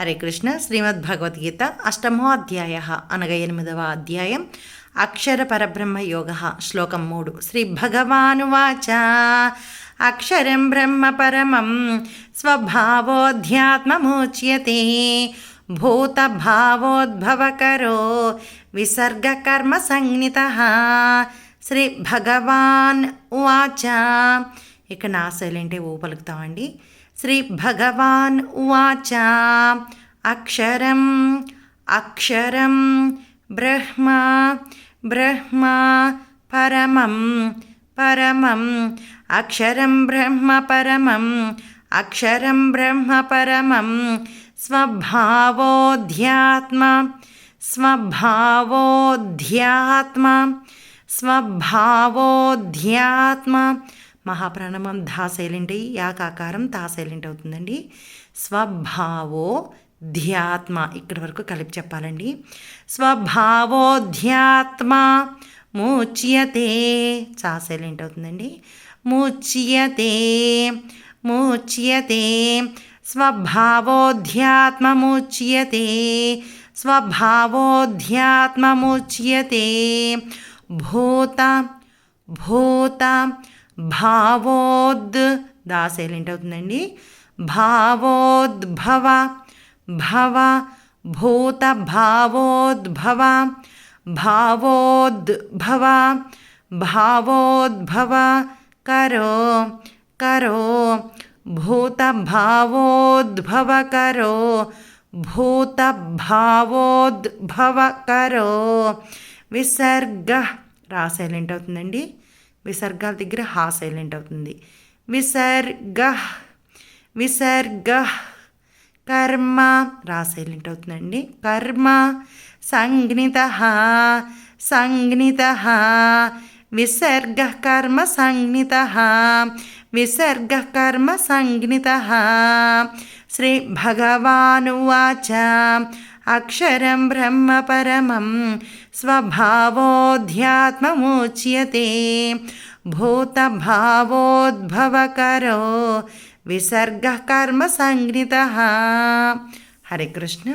హరే కృష్ణ శ్రీమద్భగవద్గీత అష్టమో అధ్యాయ అనగా ఎనిమిదవ అధ్యాయం అక్షర పరబ్రహ్మ యోగ శ్లోకం మూడు. శ్రీ భగవానువాచ అక్షరం బ్రహ్మ పరమం స్వభావోధ్యాత్మముచ్యతే. భూతభావోద్భవకరో విసర్గకర్మ సంజ్ఞిత. శ్రీ భగవాన్ ఉవాచ ఇక్కడ నా సైలెంటే ఊ పలుకుతామండి. श्रीभगवान् उवाच। अक्षरम् अक्षरं ब्रह्मा ब्रह्मा परमं परमम्। अक्षरं ब्रह्म परमम् अक्षरं ब्रह्म परमं स्वभावो ध्यात्मा स्वभावोऽध्यात्मा మహాప్రాణమం ధా సైలెంట్ అయ్యి యాకాకారం తా సైలెంట్ అవుతుందండి. స్వభావో ధ్యాత్మ ఇక్కడి వరకు కలిపి చెప్పాలండి. స్వభావోధ్యాత్మ మూచ్యతే చా సైలెంట్ అవుతుందండి. స్వభావోధ్యాత్మ ముచ్యతే స్వభావోధ్యాత్మముచ్యతే స్వభావోధ్యాత్మముచ్యతే భూత భూత భావోద్ దా సైలెంట్ అవుతుందండి భావోద్భవ భవ భూత భావోద్భవ భావోద్భవ భావోద్భవ కరో కరో భూత భావోద్భవ కరో భూత భావోద్భవ కరో విసర్గ రా సైలెంట్ అవుతుందండి విసర్గాల దగ్గర హా సైలెంట్ అవుతుంది. విసర్గ విసర్గ కర్మ రా సైలెంట్ అవుతుందండి. కర్మ సంజ్ఞిత సంజ్ఞిత విసర్గ కర్మ సంజ్ఞిత విసర్గ కర్మ సంజ్ఞిత శ్రీ భగవానువాచ. అక్షరం బ్రహ్మ పరమం స్వభావోధ్యాత్మముచ్యతే. భూతభావోద్భవకరో విసర్గ కర్మ సంజ్ఞిత హరే కృష్ణ.